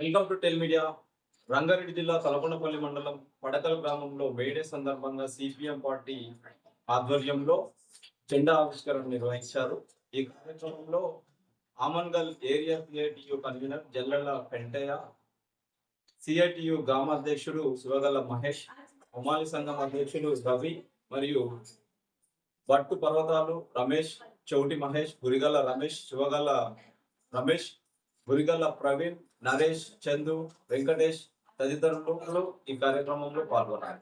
Welcome to tel media. Rangareddy జిల్లా తలకొండపల్లి మండలం పడకల గ్రామంలో వేడే సందర్భంగా సిపిఎం పార్టీ ఆధ్వర్యంలో జెండా ఆవిష్కరణ నిర్వహించారు. ఈ కార్యక్రమంలో Amangal area CITU convener Jallela Pentaiah CITU గ్రామ అధ్యక్షుడు శివగల్ల మహేష్ ఉమాలి సంఘం అధ్యక్షుడు రవి మరియు బట్టు పర్వతాలు రమేష్ చౌటి మహేష్ గురిగల్ల రమేష్ శివగల్ల రమేష్ గురిగల్ల ప్రవీణ్ నరేష్ చందు వెంకటేష్ తదితరులు ఈ కార్యక్రమంలో పాల్గొన్నారు.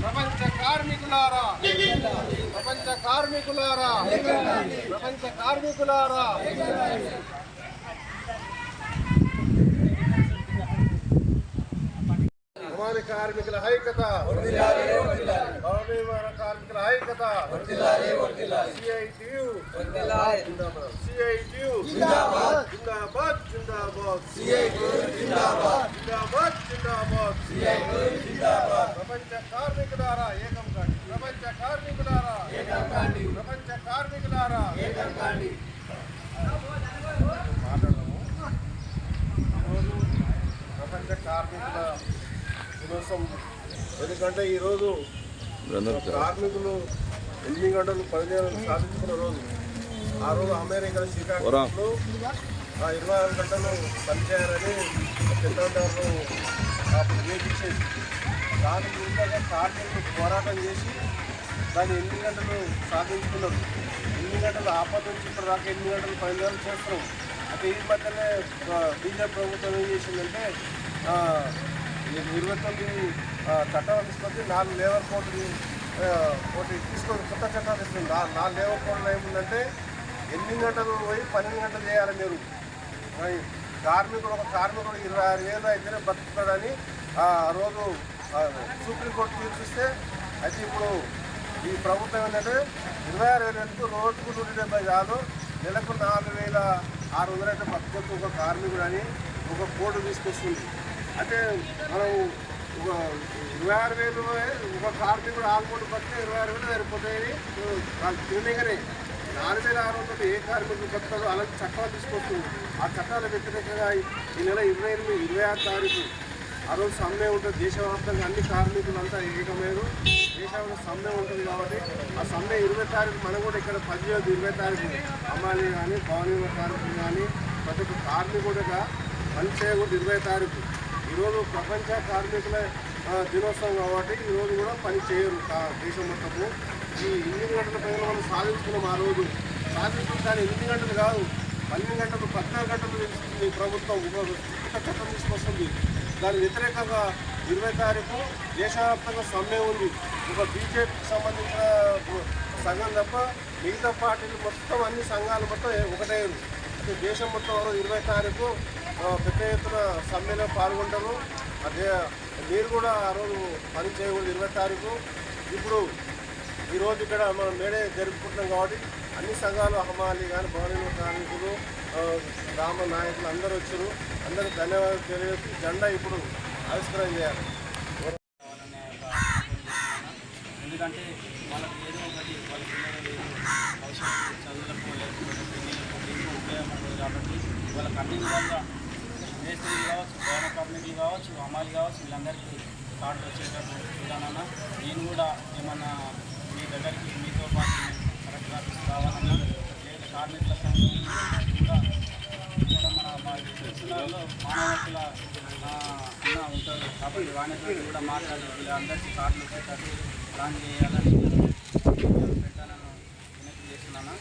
ప్రపంచ కార్మికులారా! ప్రపంచ కార్మికులారా! ప్రపంచ కార్మికులారా! భవన కార్మికుల ఐక్యత. భవన కార్మికుల ఐక్యత. సిఐటియు సిఐటియు జిందాబాద్ జిందాబాద్. జిందాబాద్ జిందాబాద్. ప్రపంచ కార్మికులారా ఏకం కాండి. ప్రపంచ కార్మికులారా. ఏకం కాండి ప్రపంచ కార్మికులారా. ఏకం కాండి మాట్లాడదాము ఈరోజు ప్రపంచ కార్మికుల దినోత్సవం ఎందుకంటే ఈరోజు కార్మికులు ఎనిమిది గంటలు పదిహేను సాధించుకున్న రోజు. ఆ రోజు అమెరికా శ్రీకాకుళంలో ఆ ఇరవై ఆరు గంటలు పనిచేయాలని చంద్రబాబు వేపించేది దాని విధంగా కార్మికులు పోరాటం చేసి దాన్ని ఎనిమిది గంటలు సాధించుకున్నారు. ఎనిమిది గంటలు ఆపద నుంచి ఇప్పుడు దాకా ఎనిమిది గంటలు పది గంటలు చేస్తున్నాం. అయితే ఈ మధ్యనే బీజేపీ ప్రభుత్వం ఏం చేసిందంటే ఇరవై తొమ్మిది ఆ, చట్టాలు తీసుకొచ్చి నాలుగు లేబర్ కోడ్లు ఒకటి తీసుకొని కొత్త చట్టాలు తీసుకుంది నా- నాలుగు లేబర్ కోడ్లు ఏముందంటే ఎనిమిది గంటలు పోయి పన్నెండు గంటలు చేయాలి మీరు. కార్మికుడు ఒక కార్మికుడు ఇరవై ఆరు వేలు అయితేనే బతుకుతాడని ఆ రోజు సుప్రీంకోర్టు తీర్పిస్తే అయితే ఇప్పుడు ఈ ప్రభుత్వం ఏంటంటే ఇరవై ఆరు వేల ఎందుకు రోజుకు నూట డెబ్బై కాదు నెలకు నాలుగు వేల ఆరు వందలు అయితే బతుకొచ్చు ఒక కార్మికుడు అని ఒక కోడ్ తీసుకొస్తుంది అంటే మనం ఒక ఇరవై ఆరు వేలు ఒక కార్మికుడు ఆల్మోడ్ పడితే ఇరవై ఆరు వేలు సరిపోతాయని వాళ్ళు తినగానే నాలుగు వేల ఆరు వందలు ఏ కార్మికులు పడతారో అలాంటి చట్టాలు తీసుకొస్తూ ఆ చట్టాల వ్యతిరేకంగా ఈ నెల ఇరవై ఎనిమిది ఇరవై ఆరు తారీఖు ఆ రోజు సమ్మె ఉంటుంది. దేశవ్యాప్తంగా అన్ని కార్మికులంతా ఏకమయ్యారు. దేశంలో సమ్మె ఉంటుంది కాబట్టి ఆ సమ్మె ఇరవై తారీఖు మనం కూడా ఇక్కడ పదిహేను ఇరవై తారీఖు అమ్మాయిలు కానీ భవన కార్మికులు కానీ ప్రతి ఒక్క కార్మికుడుగా పనిచేయకూడదు ఇరవై తారీఖు ఈరోజు ప్రపంచ కార్మికుల దినోత్సవం కాబట్టి ఈరోజు కూడా పని చేయరు దేశం మొత్తము. ఈ ఎనిమిది గంటల పైన మనం సాధించుకున్నాం ఆ రోజు. సాధించుకుంటాను ఎనిమిది గంటలు కాదు పన్నెండు గంటలు పద్నాలుగు గంటలు పెంచుతుంది ప్రభుత్వం. కొత్త చట్టం తీసుకొస్తుంది. దాని వ్యతిరేకంగా ఇరవై తారీఖు దేశవ్యాప్తంగా సమ్మె ఉంది. ఒక బీజేపీకి సంబంధించిన సంఘం తప్ప మిగతా పార్టీలు మొత్తం అన్ని సంఘాలు మొత్తం ఒకటే దేశం మొత్తం ఇరవై తారీఖు పెద్ద ఎత్తున సమ్మెలో పాల్గొంటారు. అదే మీరు కూడా ఆ రోజు పని చేయకూడదు ఇరవై తారీఖు. ఇప్పుడు ఈరోజు ఇక్కడ మనం మేడే జరుపుకుంటున్నాం కాబట్టి అన్ని సంఘాలు హమాలి కానీ భవన కార్మికులు ఆ, గ్రామ నాయకులు అందరూ వచ్చారు. అందరికి ధన్యవాదాలు తెలియజేసి జెండా ఇప్పుడు ఆవిష్కరణ చేయాలి. ఎందుకంటే వాళ్ళకి ఏదో ఒకటి వాళ్ళ పిల్లలు భవిష్యత్తు చదువులకు లేకపోతే ఉపయోగం దీనికి కాబట్టి వాళ్ళకి అన్ని విధంగా మేస్త్రీలు కావచ్చు భవన కార్మికులు కావచ్చు అమ్మాయిలు కావచ్చు వీళ్ళందరికీ కార్డు వచ్చేటట్టు చూడాలన్నా నేను కూడా ఏమన్నా మీ దగ్గరికి మీతో పాటు కరెక్ట్ ఆఫీస్ రావాలన్నా లేదా కార్మికుల సంఘం కూడా మన మా మానవకుల అన్న ఉంటారు కాబట్టి వాణిజ్యం కూడా మాట్లాడి వీళ్ళందరికీ కార్డులు వచ్చేటట్టు ప్లాన్ చేయాలని పెట్టాలని వినతి చేస్తున్నాను.